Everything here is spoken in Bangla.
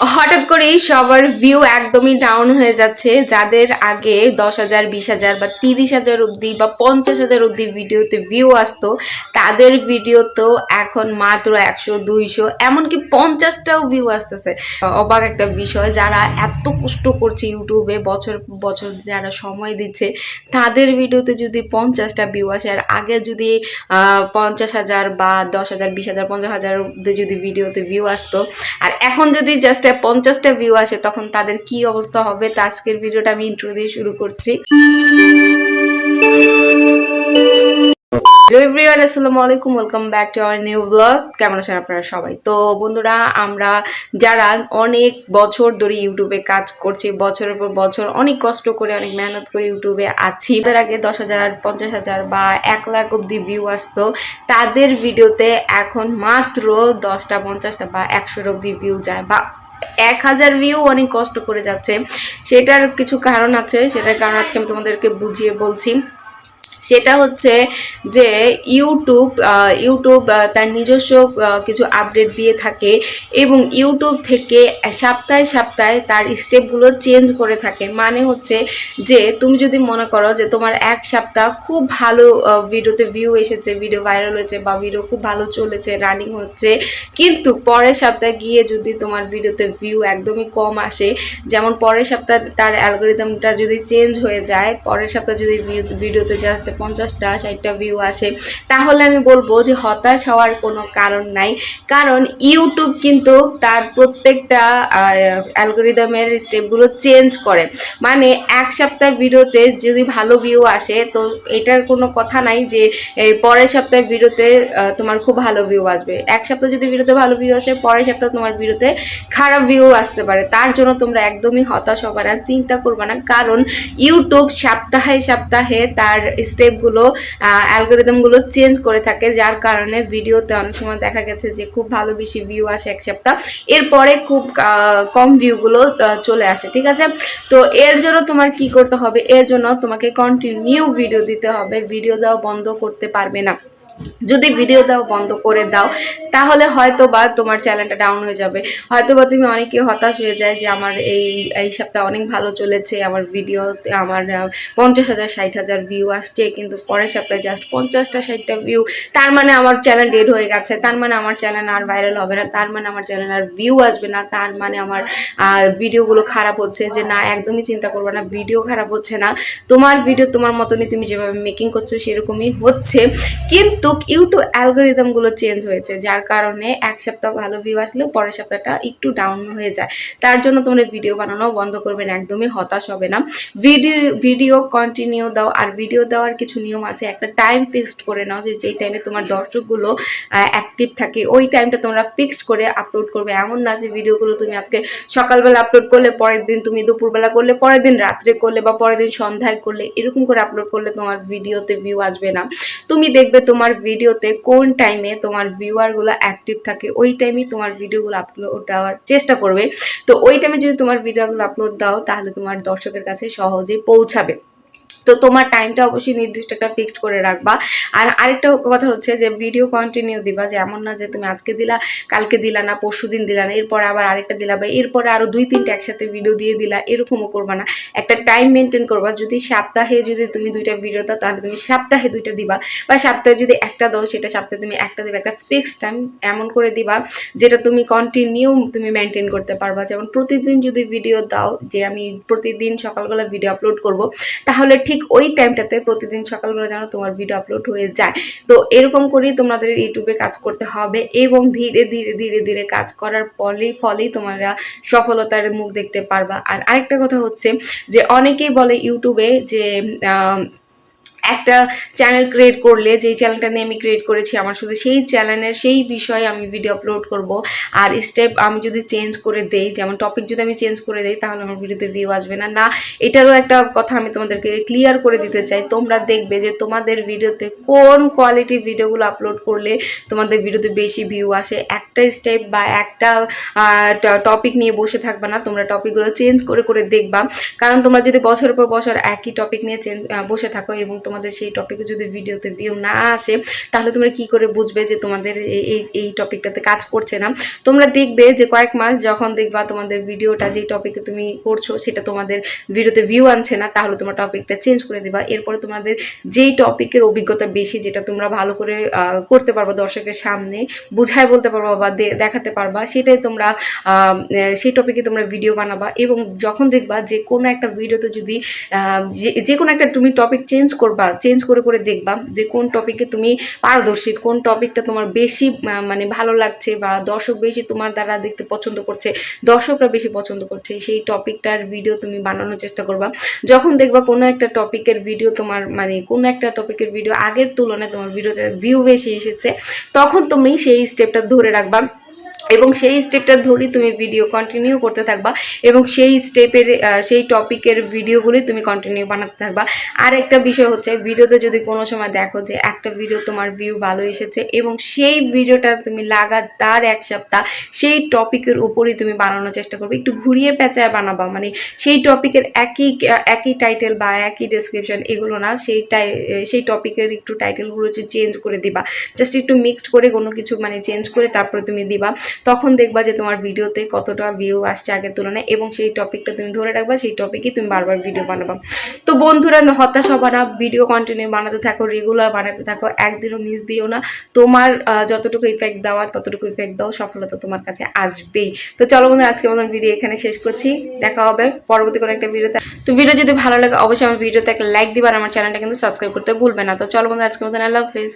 হঠাৎ করেই সবার ভিউ একদমই ডাউন হয়ে যাচ্ছে। যাদের আগে দশ হাজার, বিশ হাজার বা তিরিশ হাজার অবধি বা পঞ্চাশ হাজার অবধি ভিডিওতে ভিউ আসতো, তাদের ভিডিও তো এখন মাত্র একশো, দুইশো, এমনকি পঞ্চাশটাও ভিউ আসতেছে। অবাক একটা বিষয়, যারা এত কষ্ট করছে ইউটিউবে বছর বছর যারা সময় দিচ্ছে, তাদের ভিডিওতে যদি পঞ্চাশটা ভিউ আসে, আর আগে যদি পঞ্চাশ হাজার বা দশ হাজার, বিশ হাজার, পঞ্চাশ হাজার অবধি যদি ভিডিওতে ভিউ আসতো, আর এখন যদি জাস্ট পঞ্চাশটা ভিউ আসে, তখন তাদের কি অবস্থা হবে, তা আজকের ভিডিওটা আমি ইন্ট্রো দিয়ে শুরু করছি। হ্যালো এভরিওয়ান আসসালামু আলাইকুম welcome back to our new blog কেমন আছেন আপনারা সবাই? তো বন্ধুরা, আমরা যারা অনেক বছর ধরে ইউটিউবে কাজ করছি, বছরের পর বছর অনেক কষ্ট করে, অনেক মেহনত করে ইউটিউবে আছি। তাদের আগে দশ হাজার, পঞ্চাশ হাজার বা এক লাখ অব্দি ভিউ আসতো। তাদের ভিডিওতে এখন মাত্র দশটা, পঞ্চাশটা বা একশোর অব্দি ভিউ যায় বা এক হাজার ভিউ অনেক কষ্ট করে যাচ্ছে। সেটার কিছু কারণ আছে, সেটার কারণ আজকে আমি তোমাদেরকে বুঝিয়ে বলছি। সেটা হচ্ছে যে ইউটিউব ইউটিউব তার নিজস্ব কিছু আপডেট দিয়ে থাকে এবং ইউটিউব থেকে সপ্তাহে সপ্তাহে তার স্টেপগুলো চেঞ্জ করে থাকে। মানে হচ্ছে যে তুমি যদি মনে করো যে তোমার এক সপ্তাহ খুব ভালো ভিডিওতে ভিউ এসেছে ভিডিও ভাইরাল হয়েছে বা ভিডিও খুব ভালো চলেছে রানিং হচ্ছে, কিন্তু পরের সপ্তাহে গিয়ে যদি তোমার ভিডিওতে ভিউ একদমই কম আসে, যেমন পরের সপ্তাহে তার অ্যালগোরিদমটা যদি চেঞ্জ হয়ে যায়, পরের সপ্তাহে যদি ভিডিওতে জাস্ট পঞ্চাশটা, ষাটটা ভিউ আসে। তাহলে আমি বলব যে হতাশ হওয়ার কোনো কারণ নাই। কারণ ইউটিউব কিন্তু তার প্রত্যেকটা অ্যালগোরিদমের স্টেপগুলো চেঞ্জ করে। মানে এক সপ্তাহ ভিডিওতে যদি ভালো ভিউ আসে, তো এটার কোনো কথা নাই যে পরের সপ্তাহে ভিডিওতে তোমার খুব ভালো ভিউ আসবে। এক সপ্তাহ যদি ভিডিওতে ভালো ভিউ আসে, পরের সপ্তাহে তোমার ভিডিওতে খারাপ ভিউ আসতে পারে। তার জন্য তোমরা একদমই হতাশ হবে না, চিন্তা করবে না। কারণ ইউটিউব সপ্তাহে সপ্তাহে তার স্টেপগুলো অ্যালগোরিদমগুলো চেঞ্জ করে থাকে, যার কারণে ভিডিওতে অনেক সময় দেখা গেছে যে খুব ভালো বেশি ভিউ আসে এক সপ্তাহ। এরপরে খুব কম ভিউগুলো চলে আসে, ঠিক আছে? তো এর জন্য তোমার কি করতে হবে? এর জন্য তোমাকে কন্টিনিউ ভিডিও দিতে হবে। ভিডিও দেওয়া বন্ধ করতে পারবে না। যদি ভিডিও দাও, বন্ধ করে দাও, তাহলে হয়তো বা তোমার চ্যানেলটা ডাউন হয়ে যাবে। হয়তো বা তুমি অনেকে হতাশ হয়ে যায় যে আমার এই এই সপ্তাহে অনেক ভালো চলেছে, আমার ভিডিও আমার পঞ্চাশ হাজার, ষাট হাজার ভিউ আসছে, কিন্তু পরের সপ্তাহে জাস্ট পঞ্চাশটা, ষাটটা ভিউ তার মানে আমার চ্যানেল ডেড হয়ে গেছে, তার মানে আমার চ্যানেল আর ভাইরাল হবে না, তার মানে আমার চ্যানেল আর ভিউ আসবে না, তার মানে আমার ভিডিওগুলো খারাপ হচ্ছে যে না, একদমই চিন্তা করবে না ভিডিও খারাপ হচ্ছে না। তোমার ভিডিও তোমার মতনই তুমি যেভাবে মেকিং করছ, সেরকমই হচ্ছে। কিন্তু ইউটিউব অ্যালগোরিদমগুলো চেঞ্জ হয়েছে, যার কারণে এক সপ্তাহ ভালো ভিউ আসলেও পরের সপ্তাহটা একটু ডাউন হয়ে যায়। তার জন্য তোমরা ভিডিও বানানো বন্ধ করবে না, একদমই হতাশ হবে না। ভিডিও ভিডিও কন্টিনিউ দাও, আর ভিডিও দেওয়ার কিছু নিয়ম আছে, একটা টাইম ফিক্সড করে নাও যে, যেই টাইমে তোমার দর্শকগুলো অ্যাক্টিভ থাকে, ওই টাইমটা তোমরা ফিক্সড করে আপলোড করবে। এমন না যে ভিডিওগুলো তুমি আজকে সকালবেলা আপলোড করলে, পরের দিন তুমি দুপুরবেলা করলে, পরের দিন রাত্রে করলে বা পরের দিন সন্ধ্যায় করলে, এরকম করে আপলোড করলে তোমার ভিডিওতে ভিউ আসবে না। তুমি দেখবে তোমার ভিডিওতে কোন টাইমে তোমার ভিউয়ারগুলো অ্যাক্টিভ থাকে, ওই টাইমেই তোমার ভিডিওগুলো আপলোড দেওয়ার চেষ্টা করবে। তো ওই টাইমে যদি তোমার ভিডিওগুলো আপলোড দাও, তাহলে তোমার দর্শকের কাছে সহজেই পৌঁছাবে। তো তোমার টাইমটা অবশ্যই নির্দিষ্ট একটা ফিক্সড করে রাখবা। আর আরেকটা কথা হচ্ছে যে ভিডিও কন্টিনিউ দিবা, যে এমন না যে তুমি আজকে দিলা, কালকে দিলা না পরশু দিন দিলা না, এরপরে আবার আরেকটা দিলা বা এরপরে আরও দুই তিনটা একসাথে ভিডিও দিয়ে দিলা, এরকমও করবা না। একটা টাইম মেনটেন করবা, যদি সপ্তাহে যদি তুমি দুইটা ভিডিও দাও, তাহলে তুমি সপ্তাহে দুইটা দিবা। বা সপ্তাহে যদি একটা দাও, সেটা সপ্তাহে তুমি একটা দেবে। একটা ফিক্সড টাইম এমন করে দিবা, যেটা তুমি কন্টিনিউ তুমি মেনটেন করতে পারবা। যেমন প্রতিদিন যদি ভিডিও দাও, যে আমি প্রতিদিন সকালবেলা ভিডিও আপলোড করব, তাহলে ঠিক ওই টাইমটাতে প্রতিদিন সকালবেলা যেন তোমার ভিডিও আপলোড হয়ে যায়। তো এরকম করেই তোমাদের ইউটিউবে কাজ করতে হবে এবং ধীরে ধীরে ধীরে ধীরে কাজ করার ফলেই ফলেই তোমরা সফলতার মুখ দেখতে পারবা। আর আরেকটা কথা হচ্ছে যে, অনেকেই বলে ইউটিউবে যে একটা চ্যানেল ক্রিয়েট করলে, যেই চ্যানেলটা নিয়ে আমি ক্রিয়েট করেছি, আমার শুধু সেই চ্যানেলের সেই বিষয়ে আমি ভিডিও আপলোড করব। আর স্টেপ আমি যদি চেঞ্জ করে দেই, যেমন টপিক যদি আমি চেঞ্জ করে দেই, তাহলে আমার ভিডিওতে ভিউ আসবে না। না, এটারও একটা কথা আমি তোমাদেরকে ক্লিয়ার করে দিতে চাই। তোমরা দেখবে যে তোমাদের ভিডিওতে কোন কোয়ালিটি ভিডিওগুলো আপলোড করলে তোমাদের ভিডিওতে বেশি ভিউ আসে। একটা স্টেপ বা একটা টপিক নিয়ে বসে থাকবে না। তোমরা টপিকগুলো চেঞ্জ করে করে দেখবা। কারণ তোমরা যদি বছরের পর বছর একই টপিক নিয়ে চেঞ্জ বসে থাকো এবং তোমাদের সেই টপিকে যদি ভিডিওতে ভিউ না আসে, তাহলে তোমরা কি করে বুঝবে যে তোমাদের এই- এই টপিকটাতে কাজ করছে না? তোমরা দেখবে যে কয়েক মাস যখন দেখবা তোমাদের ভিডিওটা যেই টপিকে তুমি করছ, সেটা তোমাদের ভিডিওতে ভিউ আনছে না, তাহলে তোমার টপিকটা চেঞ্জ করে দিবা। এরপরে তোমাদের যেই টপিকের অভিজ্ঞতা বেশি, যেটা তোমরা ভালো করে করতে পারবা দর্শকের সামনে, বুঝায় বলতে পারবা বা দেখাতে পারবা, সেটাই তোমরা সেই টপিকে তোমরা ভিডিও বানাবা। এবং যখন দেখবা যে কোনো একটা ভিডিওতে যদি যে কোনো একটা তুমি টপিক চেঞ্জ করবা চেঞ্জ করে করে দেখবা যে কোন টপিকে তুমি পারদর্শী, কোন টপিকটা তোমার বেশি মানে ভালো লাগছে বা দর্শক বেশি তোমার দ্বারা দেখতে পছন্দ করছে, দর্শকরা বেশি পছন্দ করছে, সেই টপিকটার ভিডিও তুমি বানানোর চেষ্টা করবা। যখন দেখবা কোনো একটা টপিকের ভিডিও তোমার মানে কোনো একটা টপিকের ভিডিও আগের তুলনায় তোমার ভিডিওতে ভিউ বেশি এসেছে, তখন তুমি সেই স্টেপটা ধরে রাখবা। এবং সেই স্টেপটা ধরেই তুমি ভিডিও কন্টিনিউ করতে থাকবা এবং সেই স্টেপের সেই টপিকের ভিডিওগুলি তুমি কন্টিনিউ বানাতে থাকবা। আর একটা বিষয় হচ্ছে ভিডিওতে যদি কোনো সময় দেখো যে একটা ভিডিও তোমার ভিউ ভালো এসেছে এবং সেই ভিডিওটা তুমি লাগাতার এক সপ্তাহ সেই টপিকের উপরই তুমি বানানোর চেষ্টা করবে। একটু ঘুরিয়ে পেঁচায় বানাবা মানে সেই টপিকের একই একই টাইটেল বা একই ডেসক্রিপশন এগুলো না, সেই টাই সেই টপিকের একটু টাইটেলগুলো চেঞ্জ করে দিবা। জাস্ট একটু মিক্সড করে কোনো কিছু মানে চেঞ্জ করে তারপরে তুমি দিবা। তখন দেখবা যে তোমার ভিডিওতে কতটা ভিউ আসছে আগের তুলনায় এবং সেই টপিকটা তুমি ধরে রাখবা, সেই টপিকই তুমি বারবার ভিডিও বানাবা। তো বন্ধুরা, হতাশ হবা না ভিডিও কন্টিনিউ বানাতে থাকো রেগুলার বানাতে থাকো, একদিনও মিস দিও না। তোমার যতটুকু ইফেক্ট দেওয়ার ততটুকু ইফেক্ট দাও, সফলতা তোমার কাছে আসবেই। তো চলো বন্ধুরা আজকে মতন ভিডিও এখানে শেষ করছি। দেখা হবে পরবর্তী কোনো একটা ভিডিওতে তো। ভিডিও যদি ভালো লাগে, অবশ্যই আমার ভিডিওতে একটা লাইক দিবার আমার চ্যানেলটা কিন্তু সাবস্ক্রাইব করতে ভুলবে না। তো চলো বন্ধুরা আজকে মতন আল্লাহ হাফিজ।